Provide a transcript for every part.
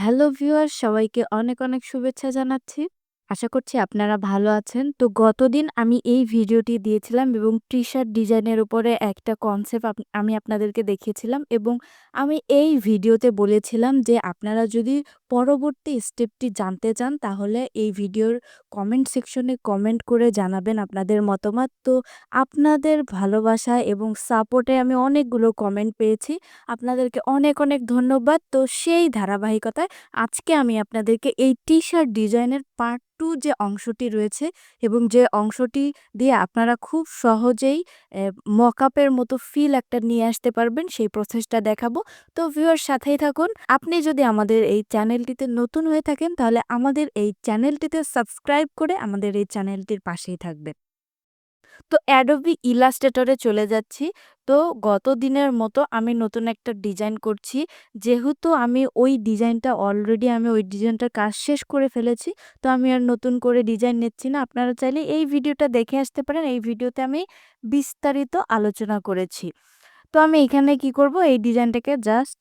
Hello viewer সবাইকে অনেক, অনেক শুভেচ্ছা জানাচ্ছি। আশা করছি আপনারা ভালো আছেন। তো গতদিন আমি এই ভিডিওটি দিয়েছিলাম এবং টি-শার্ট ডিজাইনের উপরে একটা কনসেপ্ট আমি আপনাদেরকে দেখিয়েছিলাম এবং আমি এই ভিডিওতে বলেছিলাম যে আপনারা যদি পরবর্তী স্টেপটি জানতে চান তাহলে এই ভিডিওর কমেন্ট সেকশনে কমেন্ট করে জানাবেন আপনাদের মতামত। তো আপনাদের ভালোবাসা এবং সাপোর্টে আমি অনেকগুলো কমেন্ট পেয়েছি। আপনাদেরকে অনেক, অনেক ধন্যবাদ। তো সেই ধারাবাহিকতায় আজকে আমি আপনাদেরকে এই টি-শার্ট ডিজাইনের পার্ট 2 যে অংশটি রয়েছে এবং যে অংশটি দিয়ে আপনারা খুব সহজেই মকআপের মতো ফিল একটা নিয়ে আসতে পারবেন, সেই প্রসেসটা দেখাবো। তো ভিউয়ার সাথেই থাকুন। আপনি যদি আমাদের এই চ্যানেলটিতে নতুন হয়ে থাকেন, তাহলে আমাদের এই চ্যানেলটিতে সাবস্ক্রাইব করে আমাদের এই চ্যানেলটির পাশেই থাকবেন। তো অ্যাডোবি ইলাস্ট্রেটরে চলে যাচ্ছি। তো গত দিনের মতো আমি নতুন একটা ডিজাইন করছি। যেহেতু আমি ওই ডিজাইনটা অলরেডি আমি ওই ডিজাইনটার কাজ শেষ করে ফেলেছি। তো আমি আর নতুন করে ডিজাইন নিচ্ছি না। আপনারা চাইলে এই ভিডিওটা দেখে আসতে পারেন। এই ভিডিওতে আমি বিস্তারিত আলোচনা করেছি। তো আমি এখানে কি করব এই ডিজাইনটাকে জাস্ট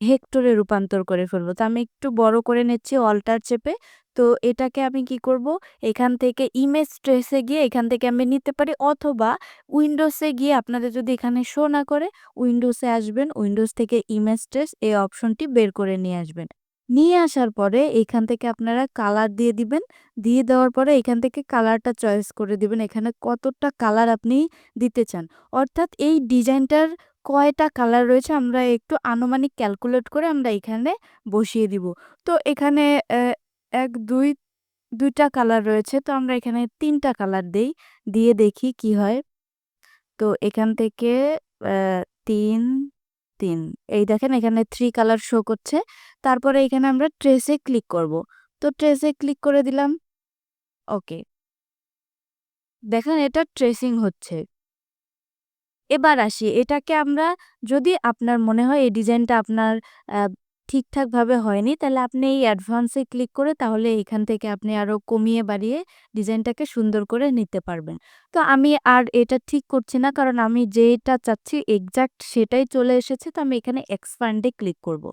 হেক্টরে রূপান্তর করে ফেলব তো আমি একটু বড় করে নিচ্ছি অল্টার চেপে। তো এটাকে আমি কি করব? এখান থেকে ইমেজ ট্রেসে গিয়ে এখান থেকে আমি নিতে পারি অথবা উইন্ডোজে গিয়ে আপনাদের যদি এখানে শো না করে উইন্ডোজে আসবেন উইন্ডোজ থেকে ইমেজ ট্রেস এই অপশনটি বের করে নিয়ে আসবেন। নিয়ে আসার পরে এখান থেকে আপনারা কালার দিয়ে দিবেন, দিয়ে দেওয়ার পরে এখান থেকে কালারটা চয়েস করে দিবেন, এখানে কতটা কালার আপনি দিতে চান। অর্থাৎ এই ডিজাইনটার কয়টা কালার রয়েছে আমরা একটু আনুমানিক ক্যালকুলেট করে আমরা এখানে বসিয়ে দিব। তো এখানে এক, দুই, দুইটা কালার রয়েছে। তো আমরা এখানে তিনটা কালার দেই, দিয়ে দেখি কি হয়। তো এখান থেকে তিন তিন। এই দেখেন এখানে থ্রি কালার শো করছে। তারপরে এখানে আমরা ট্রেসে ক্লিক করব। তো ট্রেসে ক্লিক করে দিলাম। ওকে দেখেন এটা ট্রেসিং হচ্ছে। এবার আসি, এটাকে আমরা যদি আপনার মনে হয় এই ডিজাইনটা আপনার ঠিকঠাকভাবে হয়নি, তাহলে আপনি এই অ্যাডভান্সে ক্লিক করে তাহলে এখান থেকে আপনি আরও কমিয়ে বাড়িয়ে ডিজাইনটাকে সুন্দর করে নিতে পারবেন। তো আমি আর এটা ঠিক করছি না, কারণ আমি যেটা চাচ্ছি এক্সাক্ট সেটাই চলে এসেছে, তো আমি এখানে এক্সপ্যান্ডে ক্লিক করব।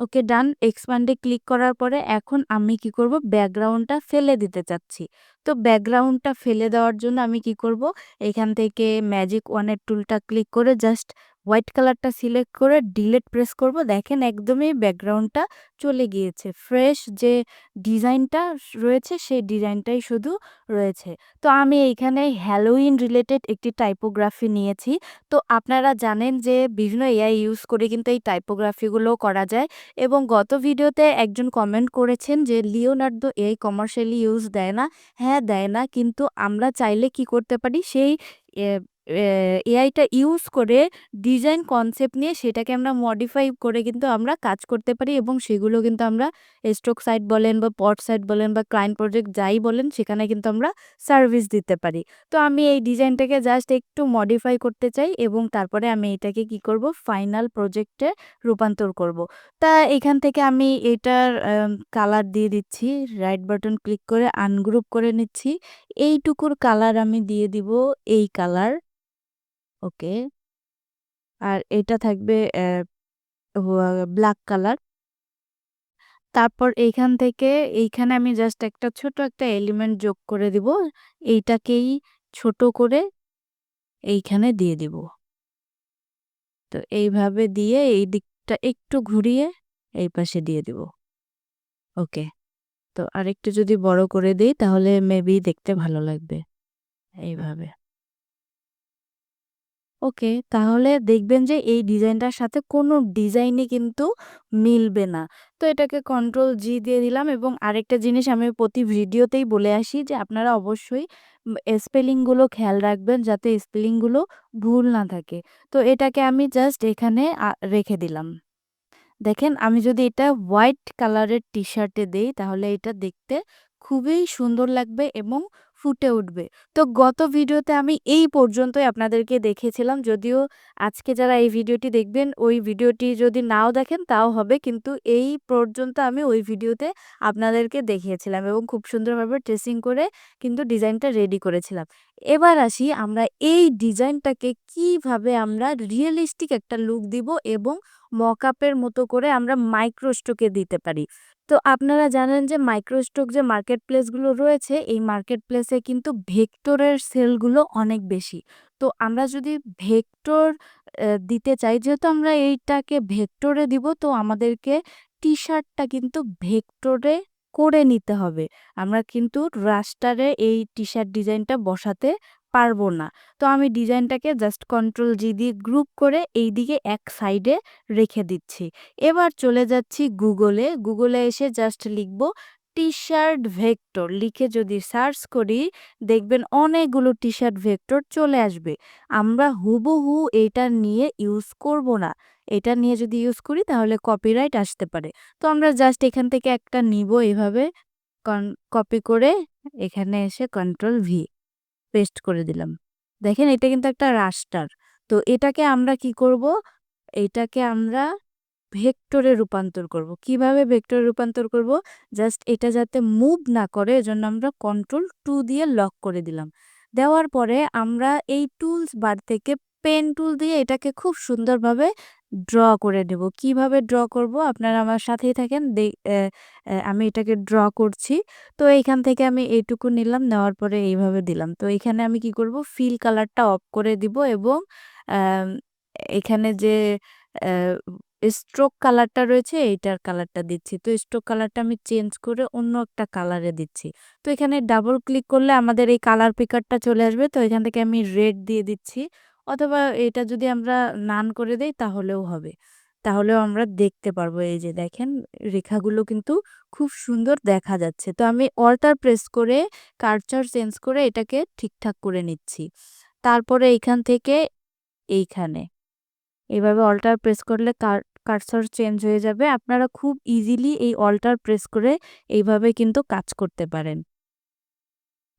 ওকে, ডান এক্সপ্যান্ডে ক্লিক করার পরে এখন আমি কি করব? ব্যাকগ্রাউন্ডটা ফেলে দিতে চাচ্ছি। তো ব্যাকগ্রাউন্ডটা ফেলে দেওয়ার জন্য আমি কি করব? এখান থেকে ম্যাজিক ওয়ানের টুলটা ক্লিক করে জাস্ট হোয়াইট কালারটা সিলেক্ট করে ডিলেট প্রেস করব। দেখেন একদমই ব্যাকগ্রাউন্ডটা চলে গিয়েছে। ফ্রেশ যে ডিজাইনটা রয়েছে, সেই ডিজাইনটাই শুধু রয়েছে। তো আমি এইখানে হ্যালোইন রিলেটেড একটি টাইপোগ্রাফি নিয়েছি। তো আপনারা জানেন যে বিভিন্ন এআই ইউজ করে কিন্তু এই টাইপোগ্রাফিগুলো করা যায় এবং গত ভিডিওতে একজন কমেন্ট করেছেন যে, লিওনার্দো এআই কমার্শিয়ালি ইউজ দেয় না। হ্যাঁ দেয় না। কিন্তু আমরা চাইলে কি করতে পারি? সেই এআইটা ইউজ করে ডিজাইন কনসেপ্ট নিয়ে সেটাকে আমরা মডিফাই করে কিন্তু আমরা কাজ করতে পারি এবং সেগুলো কিন্তু আমরা স্ট্রোক সাইট বলেন বা পট সাইট বলেন বা ক্লায়েন্ট প্রজেক্ট যাই বলেন সেখানে কিন্তু আমরা সার্ভিস দিতে পারি। তো আমি এই ডিজাইনটাকে জাস্ট একটু মডিফাই করতে চাই এবং তারপরে আমি এটাকে কি করব? ফাইনাল প্রজেক্টে রূপান্তর করব। তা এখান থেকে আমি এটার কালার দিয়ে দিচ্ছি রাইট বাটন ক্লিক করে আনগ্রুপ করে নিচ্ছি এইটুকুর কালার আমি দিয়ে দিব এই কালার ওকে। আর এটা থাকবে ব্ল্যাক কালার। তারপর এইখান থেকে, এইখানে আমি জাস্ট একটা ছোট একটা এলিমেন্ট যোগ করে দিব। এইটাকেই ছোট করে এইখানে দিয়ে দিব। তো এইভাবে দিয়ে এই দিকটা একটু ঘুরিয়ে এই পাশে দিয়ে দিব। ওকে। তো আরেকটু যদি বড় করে দেই তাহলে মেবি দেখতে ভালো লাগবে। এইভাবে। ওকে, তাহলে দেখবেন যে এই ডিজাইনটার সাথে কোনো ডিজাইনই কিন্তু মিলবে না। তো এটাকে কন্ট্রোল জি দিয়ে দিলাম এবং আরেকটা জিনিস আমি প্রতি ভিডিওতেই বলে আসি যে আপনারা অবশ্যই স্পেলিংগুলো খেয়াল রাখবেন যাতে স্পেলিংগুলো ভুল না থাকে। তো এটাকে আমি জাস্ট এখানে রেখে দিলাম। দেখেন, আমি যদি এটা হোয়াইট কালারের টি-শার্টে দেই, তাহলে এটা দেখতে খুবই সুন্দর লাগবে এবং ফুটে উঠবে। তো গত ভিডিওতে আমি এই পর্যন্তই আপনাদেরকে দেখিয়েছিলাম। যদিও আজকে যারা এই ভিডিওটি দেখবেন, ওই ভিডিওটি যদি নাও দেখেন তাও হবে। কিন্তু এই পর্যন্ত আমি ওই ভিডিওতে আপনাদেরকে দেখিয়েছিলাম এবং খুব সুন্দরভাবে ট্রেসিং করে কিন্তু ডিজাইনটা রেডি করেছিলাম। এবার আসি আমরা এই ডিজাইনটাকে কীভাবে আমরা রিয়েলিস্টিক একটা লুক দিব এবং মকআপের মতো করে আমরা মাইক্রোস্টোকে দিতে পারি তো আপনারা জানেন যে মাইক্রোস্টোক যে মার্কেট প্লেসগুলো রয়েছে, এই মার্কেট প্লেসে কিন্তু ভেক্টরের সেলগুলো অনেক বেশি। তো আমরা যদি ভেক্টর দিতে চাই, যেহেতু আমরা এইটাকে ভেক্টরে দিব, তো আমাদেরকে টি শার্টটা কিন্তু ভেক্টরে করে নিতে হবে। আমরা কিন্তু রাস্টারে এই টি শার্ট ডিজাইনটা বসাতে পারব না। তো আমি ডিজাইনটাকে জাস্ট কন্ট্রোল জি দিয়ে গ্রুপ করে এই দিকে এক সাইডে রেখে দিচ্ছি। এবার চলে যাচ্ছি গুগলে গুগলে এসে জাস্ট লিখব টি শার্ট ভেক্টর লিখে যদি সার্চ করি, দেখবেন অনেকগুলো টি শার্ট ভেক্টর চলে আসবে। আমরা হুবহু এটা নিয়ে ইউজ করব না। এটা নিয়ে যদি ইউজ করি, তাহলে কপিরাইট আসতে পারে। তো আমরা জাস্ট এখান থেকে একটা নিব এভাবে। কপি করে এখানে এসে কন্ট্রোল ভি পেস্ট করে দিলাম। দেখেন এটা কিন্তু একটা রাস্টার তো এটাকে আমরা কি করব? এটাকে আমরা ভেক্টরে রূপান্তর করব। কীভাবে ভেক্টরে রূপান্তর করব? জাস্ট এটা যাতে মুভ না করে, এজন্য আমরা কন্ট্রোল টু দিয়ে লক করে দিলাম। দেওয়ার পরে আমরা এই টুলস বার থেকে পেন টুল দিয়ে এটাকে খুব সুন্দরভাবে ড্র করে নেব। কীভাবে ড্র করব? আপনারা আমার সাথেই থাকেন। আমি এটাকে ড্র করছি। তো এইখান থেকে আমি এইটুকু নিলাম, নেওয়ার পরে এইভাবে দিলাম। তো এখানে আমি কি করব? ফিল কালারটা অফ করে দিব এবং এখানে যে স্ট্রোক কালারটা রয়েছে, এইটার কালারটা দিচ্ছি। তো স্ট্রোক কালারটা আমি চেঞ্জ করে অন্য একটা কালারে দিচ্ছি। তো এখানে ডাবল ক্লিক করলে আমাদের এই কালার পিকারটা চলে আসবে। তো এখান থেকে আমি রেড দিয়ে দিচ্ছি। অথবা এটা যদি আমরা নান করে দেই, তাহলেও হবে। তাহলেও আমরা দেখতে পারব এই যে দেখেন, রেখাগুলো কিন্তু খুব সুন্দর দেখা যাচ্ছে। তো আমি অল্টার প্রেস করে, কার্চার চেঞ্জ করে এটাকে ঠিকঠাক করে নিচ্ছি। তারপরে এইখান থেকে এইখানে। এইভাবে অল্টার প্রেস করলে কার্সার চেঞ্জ হয়ে যাবে। আপনারা খুব ইজিলি এই অল্টার প্রেস করে এইভাবে কিন্তু কাজ করতে পারেন।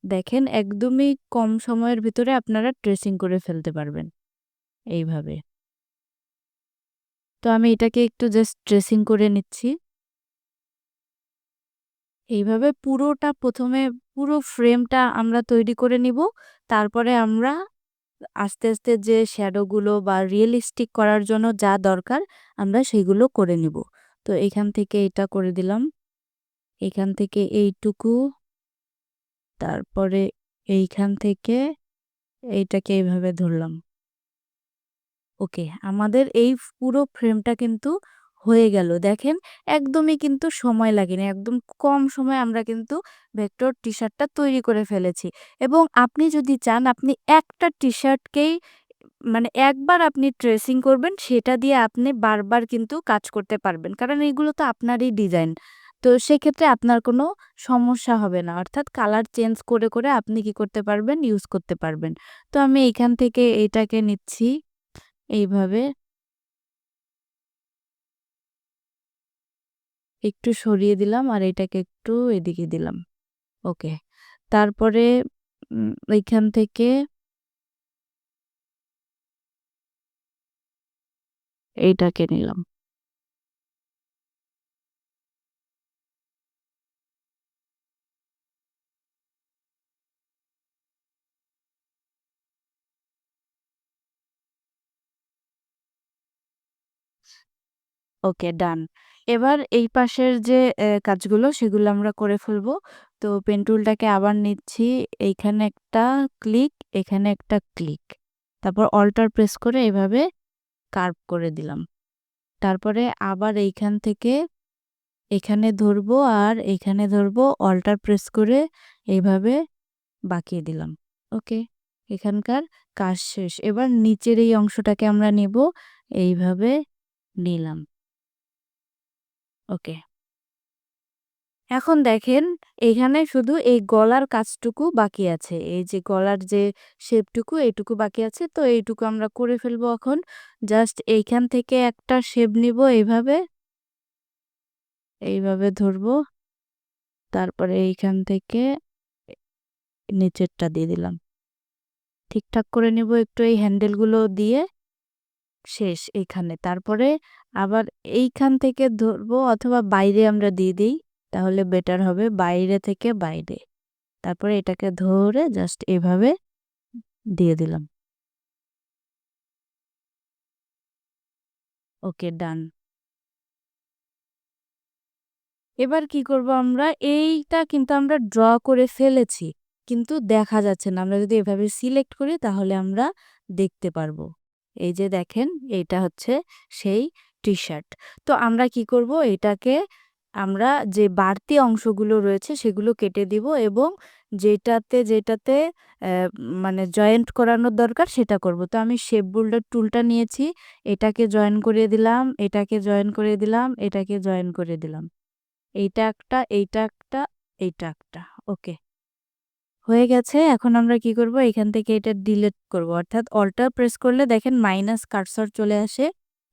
দেখেন, একদমই কম সময়ের ভিতরে আপনারা ট্রেসিং করে ফেলতে পারবেন, এইভাবে। তো আমি এটাকে একটু জাস্ট ট্রেসিং করে নিচ্ছি। এইভাবে পুরোটা প্রথমে পুরো ফ্রেমটা আমরা তৈরি করে নিব, তারপরে আমরা আস্তে আস্তে যে শ্যাডোগুলো বা রিয়েলিস্টিক করার জন্য যা দরকার, আমরা সেগুলো করে নিব। তো এখান থেকে এটা করে দিলাম। এখান থেকে এইটুকু তারপরে এইখান থেকে এইটাকে এইভাবে ধরলাম। ওকে, আমাদের এই পুরো ফ্রেমটা কিন্তু হয়ে গেল। দেখেন, একদমই কিন্তু সময় লাগেনি। একদম কম সময় আমরা কিন্তু ভেক্টর টি শার্টটা তৈরি করে ফেলেছি। এবং আপনি যদি চান, আপনি একটা টি শার্টকেই মানে একবার আপনি ট্রেসিং করবেন, সেটা দিয়ে আপনি বারবার কিন্তু কাজ করতে পারবেন। কারণ এইগুলো তো আপনারই ডিজাইন। তো সেক্ষেত্রে আপনার কোনো সমস্যা হবে না। অর্থাৎ কালার চেঞ্জ করে করে আপনি কি করতে পারবেন? ইউজ করতে পারবেন। তো আমি এইখান থেকে এটাকে নিচ্ছি এইভাবে। একটু সরিয়ে দিলাম আর এটাকে একটু এদিকে দিলাম। ওকে। তারপরে এইখান থেকে এইটাকে নিলাম। ওকে, ডান। এবার এই পাশের যে কাজগুলো সেগুলো আমরা করে ফেলব। তো পেন টুলটাকে আবার নিচ্ছি। এইখানে একটা ক্লিক, এখানে একটা ক্লিক। তারপর অল্টার প্রেস করে এভাবে কার্ভ করে দিলাম। তারপরে আবার এইখান থেকে এখানে ধরবো আর এখানে ধরবো, অল্টার প্রেস করে এইভাবে বাকিয়ে দিলাম। ওকে, এখানকার কাজ শেষ। এবার নিচের এই অংশটাকে আমরা নেব। এইভাবে নিলাম। ওকে। এখন দেখেন, এখানে শুধু এই গলার কাজটুকু বাকি আছে। এই যে গলার যে শেপটুকু এইটুকু বাকি আছে। তো এইটুকু আমরা করে ফেলব এখন। জাস্ট এইখান থেকে একটা শেপ নিব এইভাবে। এইভাবে ধরবো। তারপরে এইখান থেকে নিচেরটা দিয়ে দিলাম। ঠিকঠাক করে নিব একটু এই হ্যান্ডেলগুলো দিয়ে। শেষ এইখানে তারপরে আবার এইখান থেকে ধরবো অথবা বাইরে আমরা দিয়ে দিই, তাহলে বেটার হবে বাইরে থেকে বাইরে। তারপরে এটাকে ধরে জাস্ট এভাবে দিয়ে দিলাম। ওকে ডান এবার কি করব আমরা? এইটা কিন্তু আমরা ড্র করে ফেলেছি, কিন্তু দেখা যাচ্ছে না। আমরা যদি এভাবে সিলেক্ট করি, তাহলে আমরা দেখতে পারব। এই যে দেখেন, এইটা হচ্ছে সেই টি শার্ট তো আমরা কি করব? এটাকে আমরা যে বাড়তি অংশগুলো রয়েছে সেগুলো কেটে দিব এবং যেটাতে যেটাতে মানে জয়েন্ট করানোর দরকার সেটা করব। তো আমি শেপ বোল্ডার টুলটা নিয়েছি, এটাকে জয়েন করে দিলাম, এটাকে জয়েন করে দিলাম, এটাকে জয়েন করে দিলাম। এইটা একটা এইটা একটা এইটা একটা ওকে হয়ে গেছে, এখন আমরা কি করব? এখান থেকে এটা ডিলিট করব। অর্থাৎ অল্টার প্রেস করলে দেখেন মাইনাস কার্সর চলে আসে।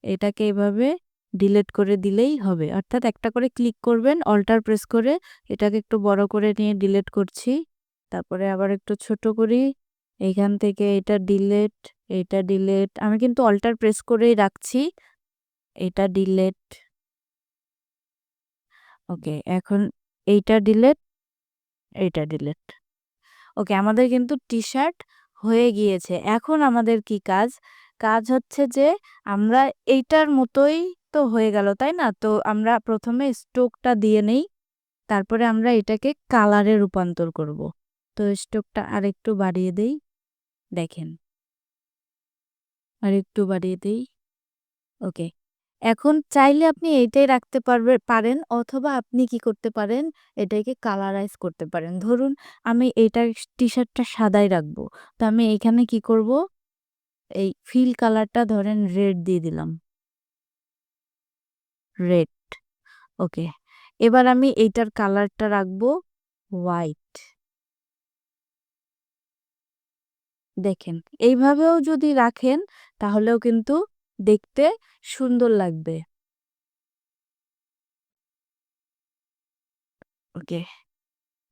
এটাকে এভাবে ডিলিট করে দিলেই হবে। অর্থাৎ একটা করে ক্লিক করবেন অল্টার প্রেস করে এটাকে একটু বড় করে নিয়ে ডিলিট করছি। তারপরে আবার একটু ছোট করি। এখান থেকে এটা ডিলেট এটা ডিলেট আমি কিন্তু অল্টার প্রেস করেই রাখছি। এটা ডিলেট ওকে এখন এইটা ডিলেট এইটা ডিলেট ওকে, আমাদের কিন্তু টি শার্ট হয়ে গিয়েছে। এখন আমাদের কি কাজ? কাজ হচ্ছে যে, আমরা এইটার মতোই তো হয়ে গেল, তাই না? তো আমরা প্রথমে স্টোকটা দিয়ে নেই, তারপরে আমরা এটাকে কালারে রূপান্তর করব। তো স্টোকটা আরেকটু বাড়িয়ে দেই, দেখেন। আরেকটু বাড়িয়ে দেই, ওকে। এখন চাইলে আপনি এইটাই রাখতে পারবে, পারেন অথবা আপনি কি করতে পারেন, এটাকে কালারাইজ করতে পারেন। ধরুন আমি এইটা টি শার্টটা সাদাই রাখব, তো আমি এখানে কি করব? এই ফিল কালারটা ধরেন রেড দিয়ে দিলাম। রেড ওকে এবার আমি এইটার কালারটা রাখব হোয়াইট দেখেন, এইভাবেও যদি রাখেন, তাহলেও কিন্তু দেখতে সুন্দর লাগবে। ওকে,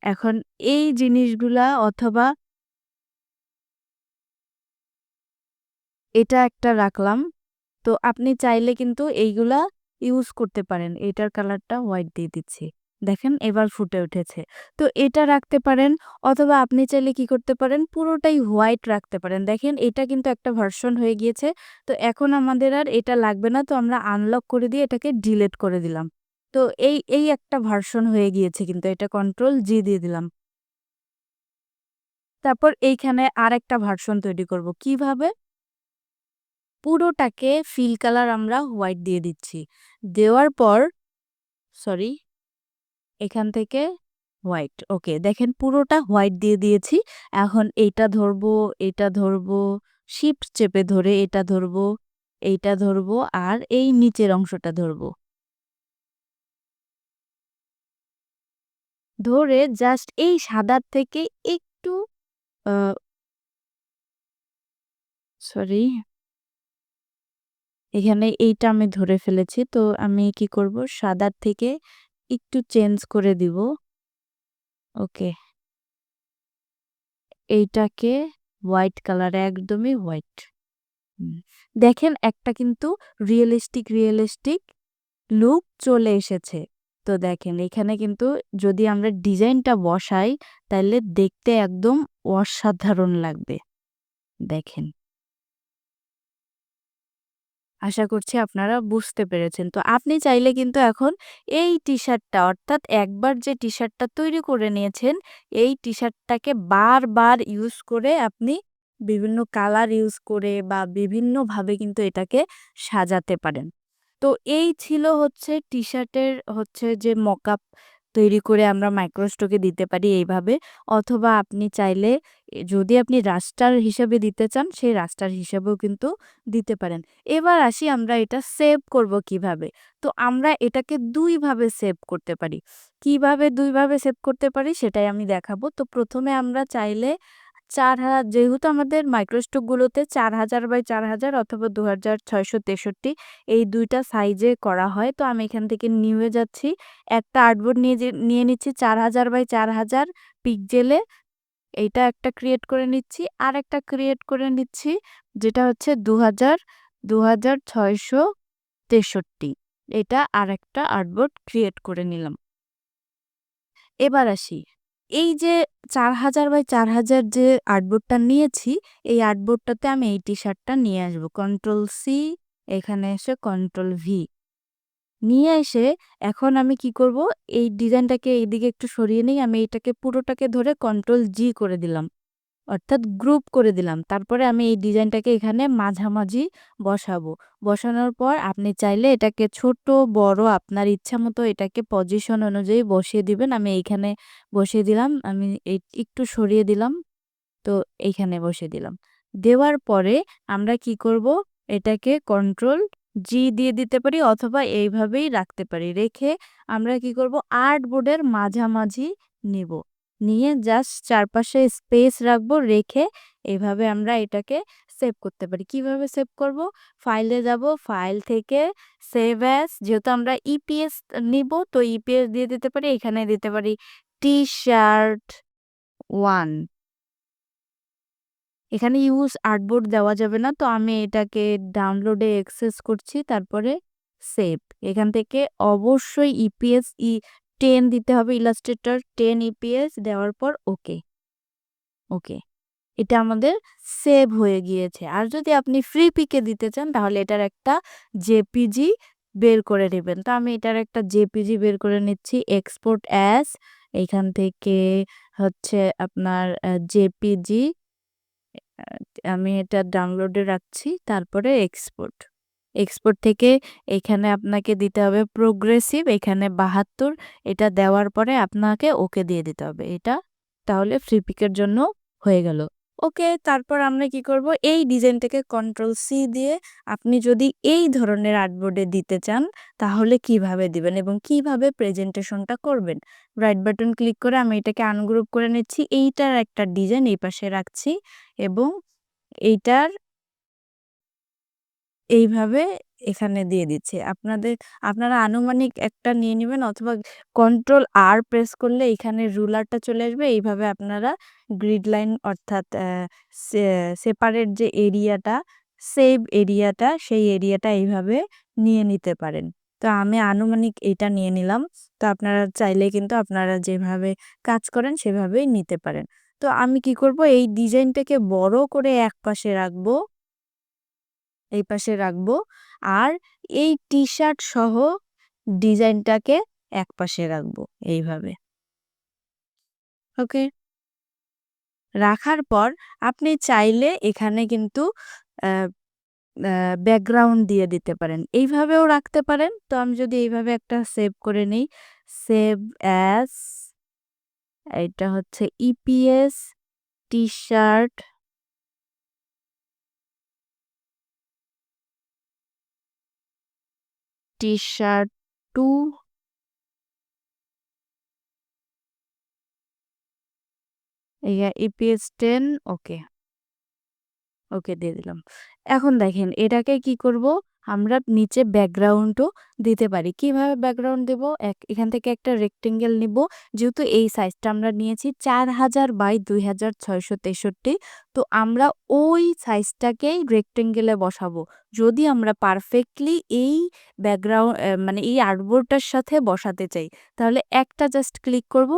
এখন এই জিনিসগুলা অথবা এটা একটা রাখলাম। তো আপনি চাইলে কিন্তু এইগুলা ইউজ করতে পারেন। এটার কালারটা হোয়াইট দিয়ে দিচ্ছি। দেখেন এবার ফুটে উঠেছে। তো এটা রাখতে পারেন অথবা আপনি চাইলে কি করতে পারেন পুরোটাই হোয়াইট রাখতে পারেন। দেখেন এটা কিন্তু একটা ভার্সন হয়ে গিয়েছে। তো এখন আমাদের আর এটা লাগবে না। তো আমরা আনলক করে দিয়ে এটাকে ডিলেট করে দিলাম। তো এই এই একটা ভার্সন হয়ে গিয়েছে কিন্তু এটা কন্ট্রোল জি দিয়ে দিলাম। তারপর এইখানে আর একটা ভার্সন তৈরি করব। কীভাবে? পুরোটাকে ফিল কালার আমরা হোয়াইট দিয়ে দিচ্ছি। দেওয়ার পর, সরি এখান থেকে হোয়াইট, ওকে। দেখেন পুরোটা হোয়াইট দিয়ে দিয়েছি। এখন এইটা ধরবো, এটা ধরবো, শিফট চেপে ধরে এটা ধরবো, এইটা ধরবো আর এই নিচের অংশটা ধরবো। ধরে জাস্ট এই সাদার থেকে একটু সরি, এখানে এইটা আমি ধরে ফেলেছি। তো আমি কি করব? সাদার থেকে একটু চেঞ্জ করে দিব। ওকে। এইটাকে হোয়াইট কালার, একদমই হোয়াইট। দেখেন, একটা কিন্তু রিয়েলিস্টিক রিয়েলিস্টিক লুক চলে এসেছে। তো দেখেন, এখানে কিন্তু যদি আমরা ডিজাইনটা বসাই তাহলে দেখতে একদম অসাধারণ লাগবে। দেখেন। আশা করছি আপনারা বুঝতে পেরেছেন। তো আপনি চাইলে কিন্তু এখন এই টি শার্টটা অর্থাৎ একবার যে টি শার্টটা তৈরি করে নিয়েছেন, এই টি শার্টটাকে বারবার ইউজ করে আপনি বিভিন্ন কালার ইউজ করে বা বিভিন্নভাবে কিন্তু এটাকে সাজাতে পারেন। তো এই ছিল হচ্ছে টি শার্টের হচ্ছে যে মকআপ তৈরি করে আমরা মাইক্রোস্টোকে দিতে পারি এইভাবে। অথবা আপনি চাইলে যদি আপনি রাস্টার হিসাবে দিতে চান, সেই রাস্টার হিসাবেও কিন্তু দিতে পারেন। এবার আসি আমরা এটা সেভ করব কীভাবে? তো আমরা এটাকে দুইভাবে সেভ করতে পারি। কীভাবে দুইভাবে সেভ করতে পারি সেটাই আমি দেখাবো। তো প্রথমে আমরা চাইলে চার হাজার যেহেতু আমাদের মাইক্রোস্টোকগুলোতে চার হাজার বাই চার হাজার অথবা দু হাজার ছয়শো তেষট্টি এই দুইটা সাইজে করা হয়। তো আমি এখান থেকে নিয়ে যাচ্ছি। একটা আর্টবোর্ড নিয়ে নিয়ে নিচ্ছি চার হাজার বাই চার হাজার পিকজেলে এইটা একটা ক্রিয়েট করে নিচ্ছি। আর একটা ক্রিয়েট করে নিচ্ছি যেটা হচ্ছে দু হাজার দু হাজার ছয়শো তেষট্টি। এটা আর একটা আর্টবোর্ড ক্রিয়েট করে নিলাম। এবার আসি। এই যে চার হাজার বাই চার হাজার যে আর্টবোর্ডটা নিয়েছি, এই আর্টবোর্ডটাতে আমি এই টি শার্টটা নিয়ে আসব। কন্ট্রোল সি এখানে এসে কন্ট্রোল ভি নিয়ে এসে এখন আমি কি করব? এই ডিজাইনটাকে এইদিকে একটু সরিয়ে নিই আমি এটাকে পুরোটাকে ধরে কন্ট্রোল জি করে দিলাম। অর্থাৎ গ্রুপ করে দিলাম। তারপরে আমি এই ডিজাইনটাকে এখানে মাঝামাঝি বসাবো। বসানোর পর আপনি চাইলে এটাকে ছোট, বড়, আপনার ইচ্ছা মতো এটাকে পজিশন অনুযায়ী বসিয়ে দিবেন। আমি এইখানে বসিয়ে দিলাম। আমি একটু সরিয়ে দিলাম। তো এইখানে বসিয়ে দিলাম। দেওয়ার পরে আমরা কি করব? এটাকে কন্ট্রোল জি দিয়ে দিতে পারি অথবা এইভাবেই রাখতে পারি। রেখে আমরা কি করব? আর্ট বোর্ডের মাঝামাঝি নিব। নিয়ে জাস্ট চারপাশে স্পেস রাখব, রেখে এভাবে আমরা এটাকে সেভ করতে পারি। কীভাবে সেভ করব? ফাইলে যাব ফাইল থেকে সেভ অ্যাস যেহেতু আমরা ইপিএস নিব, তো ইপিএস দিয়ে দিতে পারি, এখানে দিতে পারি টি শার্ট ওয়ান এখানে ইউজ আর্টবোর্ড দেওয়া যাবে না, তো আমি এটাকে ডাউনলোডে অ্যাক্সেস করছি, তারপরে সেভ এখান থেকে অবশ্যই ইপিএস ই টেন দিতে হবে ইলাস্ট্রেটর টেন ইপিএস দেওয়ার পর ওকে ওকে এটা আমাদের সেভ হয়ে গিয়েছে। আর যদি আপনি ফ্রি পিকে দিতে চান, তাহলে এটার একটা জেপিজি বের করে নেবেন। তো আমি এটার একটা জেপিজি বের করে নিচ্ছি। এক্সপোর্ট অ্যাস এখান থেকে হচ্ছে আপনার জেপিজি আমি এটা ডাউনলোডে রাখছি। তারপরে এক্সপোর্ট এক্সপোর্ট থেকে এখানে আপনাকে দিতে হবে প্রোগ্রেসিভ এখানে বাহাত্তর, এটা দেওয়ার পরে আপনাকে ওকে দিয়ে দিতে হবে। এটা তাহলে ফ্রি পিকের জন্য হয়ে গেল। ওকে তারপর আমরা কি করব? এই ডিজাইনটাকে কন্ট্রোল সি দিয়ে আপনি যদি এই ধরনের আর্টবোর্ডে দিতে চান, তাহলে কীভাবে দিবেন এবং কীভাবে প্রেজেন্টেশনটা করবেন? রাইট বাটন ক্লিক করে আমি এটাকে আনগ্রুপ করে নিচ্ছি। এইটার একটা ডিজাইন এই পাশে রাখছি এবং এইটার এইভাবে এখানে দিয়ে দিচ্ছে। আপনাদের, আপনারা আনুমানিক একটা নিয়ে নেবেন অথবা কন্ট্রোল আর প্রেস করলে এখানে রুলারটা চলে আসবে। এইভাবে আপনারা গ্রিড লাইন অর্থাৎ সেপারেট যে এরিয়াটা সেভ এরিয়াটা সেই এরিয়াটা এইভাবে নিয়ে নিতে পারেন। তো আমি আনুমানিক এটা নিয়ে নিলাম। তো আপনারা চাইলে কিন্তু আপনারা যেভাবে কাজ করেন সেভাবেই নিতে পারেন। তো আমি কি করব? এই ডিজাইনটাকে বড় করে এক পাশে রাখব। এই পাশে রাখব। আর এই টি শার্ট সহ ডিজাইনটাকে এক পাশে রাখব এইভাবে। ওকে? রাখার পর আপনি চাইলে এখানে কিন্তু ব্যাকগ্রাউন্ড দিয়ে দিতে পারেন। এইভাবেও রাখতে পারেন। তো আমি যদি এইভাবে একটা সেভ করে নিই সেভ অ্যাস এটা হচ্ছে EPS T shirt T shirt to EPS ten okay okay দিয়ে দিলাম। এখন দেখেন এটাকে কি করব? আমরা নিচে ব্যাকগ্রাউন্ডও দিতে পারি। কীভাবে ব্যাকগ্রাউন্ড দেব? এক, এখান থেকে একটা রেক্টেঙ্গেল নিব। যেহেতু এই সাইজটা আমরা নিয়েছি চার হাজার বাই দুই হাজার ছয়শো তেষট্টি, তো আমরা ওই সাইজটাকেই রেক্টেঙ্গেলে বসাবো। যদি আমরা পারফেক্টলি এই ব্যাকগ্রাউন্ড মানে এই আর্টবোর্ডটার সাথে বসাতে চাই, তাহলে একটা জাস্ট ক্লিক করব,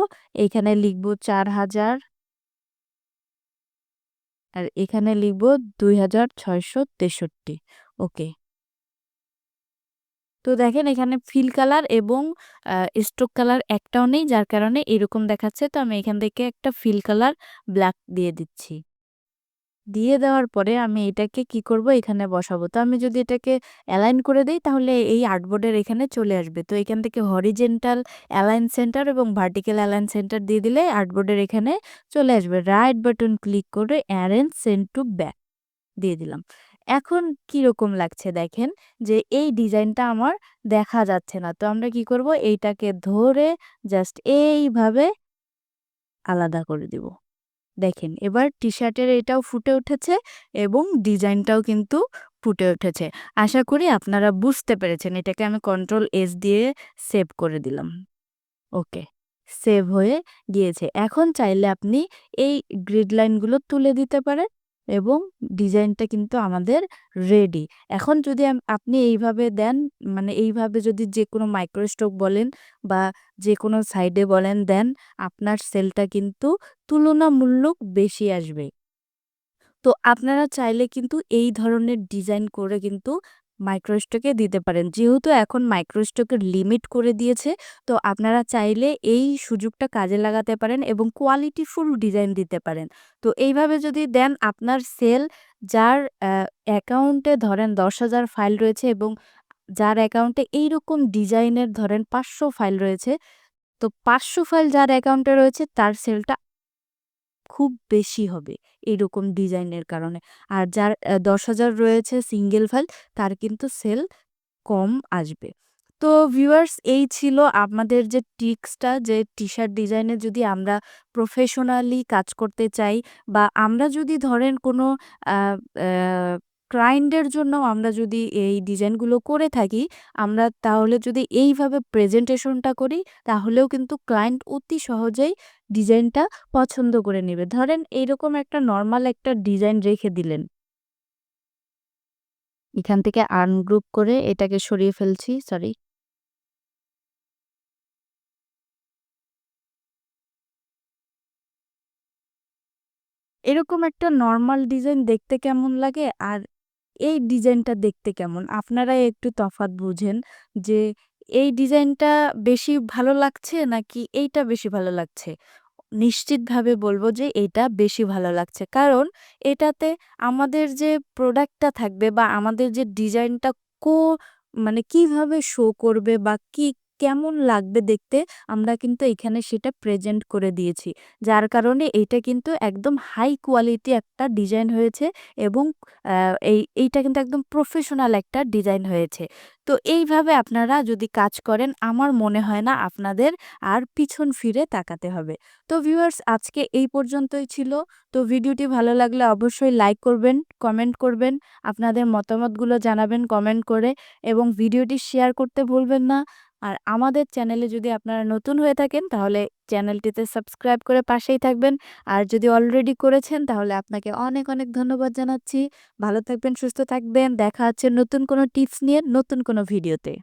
এখানে লিখব চার হাজার আর এখানে লিখব দুই হাজার ছয়শো তেষট্টি। ওকে। তো দেখেন এখানে ফিল কালার এবং স্ট্রোক কালার একটাও নেই, যার কারণে এরকম দেখাচ্ছে। তো আমি এখান থেকে একটা ফিল কালার ব্ল্যাক দিয়ে দিচ্ছি। দিয়ে দেওয়ার পরে আমি এটাকে কি করব? এখানে বসাবো। তো আমি যদি এটাকে অ্যালাইন করে দিই, তাহলে এই আর্টবোর্ডের এখানে চলে আসবে। তো এখান থেকে হরিজেন্টাল অ্যালাইন সেন্টার এবং ভার্টিক্যাল অ্যালাইন সেন্টার দিয়ে দিলে আর্টবোর্ডের এখানে চলে আসবে। রাইট বাটন ক্লিক করে অ্যারেঞ্জ সেন্ট টু ব্যাক দিয়ে দিলাম। এখন কীরকম লাগছে দেখেন? যে এই ডিজাইনটা আমার দেখা যাচ্ছে না। তো আমরা কি করব? এইটাকে ধরে জাস্ট এইভাবে আলাদা করে দিব। দেখেন, এবার টি শার্টের এটাও ফুটে উঠেছে এবং ডিজাইনটাও কিন্তু ফুটে উঠেছে। আশা করি আপনারা বুঝতে পেরেছেন। এটাকে আমি কন্ট্রোল এস দিয়ে সেভ করে দিলাম। ওকে সেভ হয়ে গিয়েছে। এখন চাইলে আপনি এই গ্রিড লাইনগুলো তুলে দিতে পারেন। এবং ডিজাইনটা কিন্তু আমাদের রেডি এখন যদি আপনি এইভাবে দেন মানে এইভাবে যদি যে কোনো মাইক্রোস্টোক বলেন বা যে কোনো সাইডে বলেন, দেন আপনার সেলটা কিন্তু তুলনামূলক বেশি আসবে। তো আপনারা চাইলে কিন্তু এই ধরনের ডিজাইন করে কিন্তু মাইক্রোস্টকে দিতে পারেন। যেহেতু এখন মাইক্রোস্টকের লিমিট করে দিয়েছে, তো আপনারা চাইলে এই সুযোগটা কাজে লাগাতে পারেন এবং কোয়ালিটিফুল ডিজাইন দিতে পারেন। তো এইভাবে যদি দেন, আপনার সেল যার অ্যাকাউন্টে ধরেন দশ হাজার ফাইল রয়েছে এবং যার অ্যাকাউন্টে এইরকম ডিজাইনের ধরেন পাঁচশো ফাইল রয়েছে, তো পাঁচশো ফাইল যার অ্যাকাউন্টে রয়েছে, তার সেলটা খুব বেশি হবে এরকম ডিজাইনের কারণে। আর যার দশ হাজার রয়েছে সিঙ্গেল ফাইল তার কিন্তু সেল কম আসবে। তো ভিউয়ার্স, এই ছিল আমাদের যে টিক্সটা, যে টি শার্ট ডিজাইনে যদি আমরা প্রফেশনালি কাজ করতে চাই বা আমরা যদি ধরেন কোনো ক্লায়েন্টের জন্য আমরা যদি এই ডিজাইনগুলো করে থাকি, আমরা তাহলে যদি এইভাবে প্রেজেন্টেশনটা করি, তাহলেও কিন্তু ক্লায়েন্ট অতি সহজেই ডিজাইনটা পছন্দ করে নেবে। ধরেন এইরকম একটা নর্মাল একটা ডিজাইন রেখে দিলেন। এখান থেকে আনগ্রুপ করে এটাকে সরিয়ে ফেলছি সরি এরকম একটা নর্মাল ডিজাইন দেখতে কেমন লাগে? আর এই ডিজাইনটা দেখতে কেমন? আপনারা একটু তফাৎ বুঝেন যে, এই ডিজাইনটা বেশি ভালো লাগছে নাকি এইটা বেশি ভালো লাগছে? নিশ্চিতভাবে বলব যে এটা বেশি ভালো লাগছে। কারণ এটাতে আমাদের যে প্রোডাক্টটা থাকবে বা আমাদের যে ডিজাইনটা কো মানে কীভাবে শো করবে বা কি কেমন লাগবে দেখতে, আমরা কিন্তু এখানে সেটা প্রেজেন্ট করে দিয়েছি। যার কারণে এটা কিন্তু একদম হাই কোয়ালিটি একটা ডিজাইন হয়েছে এবং এই, এইটা কিন্তু একদম প্রফেশনাল একটা ডিজাইন হয়েছে। তো এইভাবে আপনারা যদি কাজ করেন, আমার মনে হয় না আপনাদের আর পিছন ফিরে তাকাতে হবে। তো ভিউয়ার্স আজকে এই পর্যন্তই ছিল। তো ভিডিওটি ভালো লাগলে অবশ্যই লাইক করবেন কমেন্ট করবেন, আপনাদের মতামতগুলো জানাবেন কমেন্ট করে এবং ভিডিওটি শেয়ার করতে ভুলবেন না। আর আমাদের চ্যানেলে যদি আপনারা নতুন হয়ে থাকেন, তাহলে চ্যানেলটিতে সাবস্ক্রাইব করে পাশেই থাকবেন। আর যদি অলরেডি করেছেন, তাহলে আপনাকে অনেক অনেক ধন্যবাদ জানাচ্ছি। ভালো থাকবেন, সুস্থ থাকবেন। দেখা হচ্ছে নতুন কোনো টিপস নিয়ে নতুন কোনো ভিডিওতে।